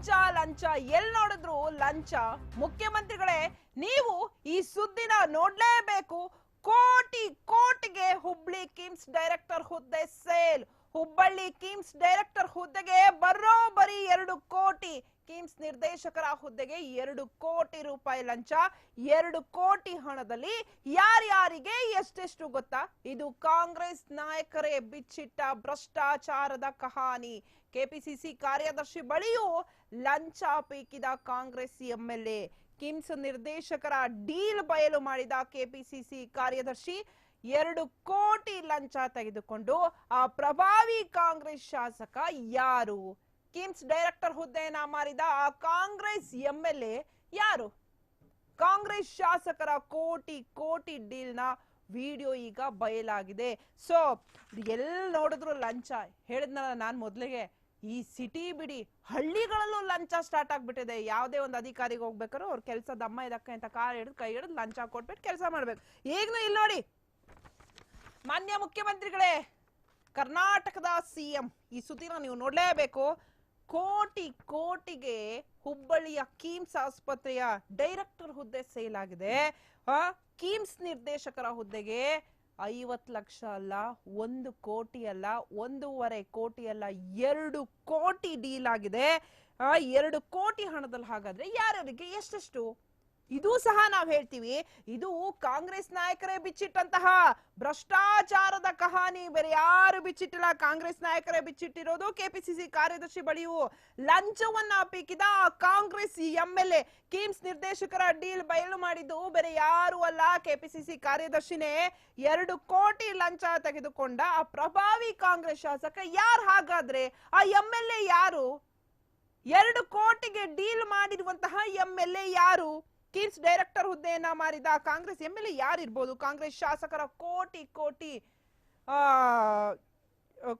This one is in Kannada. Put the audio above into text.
ಲಂಚ ಲಂಚ, ಎಲ್ ನೋಡಿದ್ರು ಲಂಚ. ಮುಖ್ಯಮಂತ್ರಿಗಳೇ, ನೀವು ಈ ಸುದ್ದಿನ ನೋಡ್ಲೇಬೇಕು. ಕೋಟಿ, ಕೋಟಿಗೆ ಹುಬ್ಳಿ ಕಿಮ್ಸ್ ಡೈರೆಕ್ಟರ್ ಹುದ್ದೆ ಸೇಲ್. ಹುಬ್ಬಳ್ಳಿ ಕಿಮ್ಸ್ ಡೈರೆಕ್ಟರ್ ಹುದ್ದೆಗೆ ಬರೋಬ್ಬರಿ ಎರಡು ಕೋಟಿ. ಕಿಮ್ಸ್ ನಿರ್ದೇಶಕರ ಹುದ್ದೆಗೆ ಎರಡು ಕೋಟಿ ರೂಪಾಯಿ ಲಂಚ. ಎರಡು ಕೋಟಿ ಹಣದಲ್ಲಿ ಯಾರ್ಯಾರಿಗೆ ಎಷ್ಟೆಷ್ಟು ಗೊತ್ತಾ? ಇದು ಕಾಂಗ್ರೆಸ್ ನಾಯಕರೇ ಬಿಚ್ಚಿಟ್ಟ ಭ್ರಷ್ಟಾಚಾರದ ಕಹಾನಿ. ಕೆಪಿಸಿಸಿ ಕಾರ್ಯದರ್ಶಿ ಬಳಿಯೂ ಲಂಚ ಪೀಕಿದ ಕಾಂಗ್ರೆಸ್ ಎಂಎಲ್ಎ ಕಿಮ್ಸ್ ನಿರ್ದೇಶಕರ ಡೀಲ್ ಬಯಲು ಮಾಡಿದ ಕೆಪಿಸಿಸಿ ಕಾರ್ಯದರ್ಶಿ ಎರಡು ಕೋಟಿ ಲಂಚ ತೆಗೆದುಕೊಂಡು ಆ ಪ್ರಭಾವಿ ಕಾಂಗ್ರೆಸ್ ಶಾಸಕ ಯಾರು? ಕಿಮ್ಸ್ ಡೈರೆಕ್ಟರ್ ಹುದ್ದೆಯನ್ನ ಮಾರಿದ ಆ ಕಾಂಗ್ರೆಸ್ ಎಂಎಲ್ಎ ಯಾರು? ಕಾಂಗ್ರೆಸ್ ಶಾಸಕರ ಕೋಟಿ ಕೋಟಿ ಡೀಲ್ನ ವಿಡಿಯೋ ಈಗ ಬಯಲಾಗಿದೆ. ಸೊ ಎಲ್ಲಿ ನೋಡಿದ್ರು ಲಂಚ. ಹೇಳಿದ್ನಲ್ಲ ನಾನು ಮೊದಲಿಗೆ. ಈ ಸಿಟಿ ಬಿಡಿ ಹಳ್ಳಿಗಳಲ್ಲೂ ಲಂಚ ಸ್ಟಾರ್ಟ್ ಆಗ್ಬಿಟ್ಟಿದೆ. ಯಾವುದೇ ಒಂದು ಅಧಿಕಾರಿಗೆ ಹೋಗ್ಬೇಕಾದ್ರು ಅವ್ರ ಕೆಲಸದ ಅಮ್ಮ ಇದಕ್ಕೆ ಅಂತ ಕಾರ್ ಹಿಡಿದು ಕೈ ಹಿಡಿದು ಲಂಚ ಕೊಟ್ಬಿಟ್ಟು ಕೆಲಸ ಮಾಡ್ಬೇಕು. ಈಗನೂ ಇಲ್ಲಿ ನೋಡಿ. ಮಾನ್ಯ ಮುಖ್ಯಮಂತ್ರಿಗಳೇ, ಕರ್ನಾಟಕದ ಸಿಎಂ ಈ ಸುದ್ದಿನ ನೀವು ನೋಡಲೇಬೇಕು. ಕೋಟಿ ಕೋಟಿಗೆ ಹುಬ್ಬಳ್ಳಿಯ ಕೀಮ್ಸ್ ಆಸ್ಪತ್ರೆಯ ಡೈರೆಕ್ಟರ್ ಹುದ್ದೆ ಸೇಲ್ ಆಗಿದೆ. ಕಿಮ್ಸ್ ನಿರ್ದೇಶಕರ ಹುದ್ದೆಗೆ ಐವತ್ತು ಲಕ್ಷ ಅಲ್ಲ ಒಂದು ಕೋಟಿ ಅಲ್ಲ ಒಂದೂವರೆ ಕೋಟಿ ಅಲ್ಲ ಎರಡು ಕೋಟಿ ಡೀಲ್ ಆಗಿದೆ. ಆ, ಎರಡು ಕೋಟಿ ಹಣದಲ್ಲಿ ಹಾಗಾದ್ರೆ ಯಾರ್ಯಾರಿಗೆ ಎಷ್ಟೆಷ್ಟು? ಇದು ಸಹ ನಾವು ಹೇಳ್ತೀವಿ. ಇದು ಕಾಂಗ್ರೆಸ್ ನಾಯಕರೇ ಬಿಚ್ಚಿಟ್ಟಂತಹ ಭ್ರಷ್ಟಾಚಾರದ ಕಹಾನಿ. ಬೇರೆ ಯಾರು ಬಿಚ್ಚಿಟ್ಟಿಲ್ಲ. ಕಾಂಗ್ರೆಸ್ ನಾಯಕರೇ ಬಿಚ್ಚಿಟ್ಟಿರೋದು ಕೆಪಿಸಿಸಿ ಕಾರ್ಯದರ್ಶಿ ಬಳಿಯು ಲಂಚವನ್ನ ಪೀಕಿದ Congress M L A KIMS ನಿರ್ದೇಶಕರ ಡೀಲ್ ಬಯಲು ಮಾಡಿದ್ದು ಬೇರೆ ಯಾರು ಅಲ್ಲ. ಕೆಪಿಸಿಸಿ ಕಾರ್ಯದರ್ಶಿನೇ ಎರಡು ಕೋಟಿ ಲಂಚ ತೆಗೆದುಕೊಂಡ ಆ ಪ್ರಭಾವಿ ಕಾಂಗ್ರೆಸ್ ಶಾಸಕ ಯಾರು? ಹಾಗಾದ್ರೆ ಆ ಎಂ ಎಲ್ ಎ ಯಾರು? ಎರಡು ಕೋಟಿಗೆ ಡೀಲ್ ಮಾಡಿರುವಂತಹ ಎಂ ಎಲ್ ಎ ಯಾರು? ಕಿಮ್ಸ್ ಡೈರೆಕ್ಟರ್ ಹುದ್ದೆಯನ್ನ ಮಾರಿದ ಕಾಂಗ್ರೆಸ್ ಎಂಎಲ್ಎ ಯಾರಿರ್ಬೋದು? ಕಾಂಗ್ರೆಸ್ ಶಾಸಕರ ಕೋಟಿ ಕೋಟಿ ಆ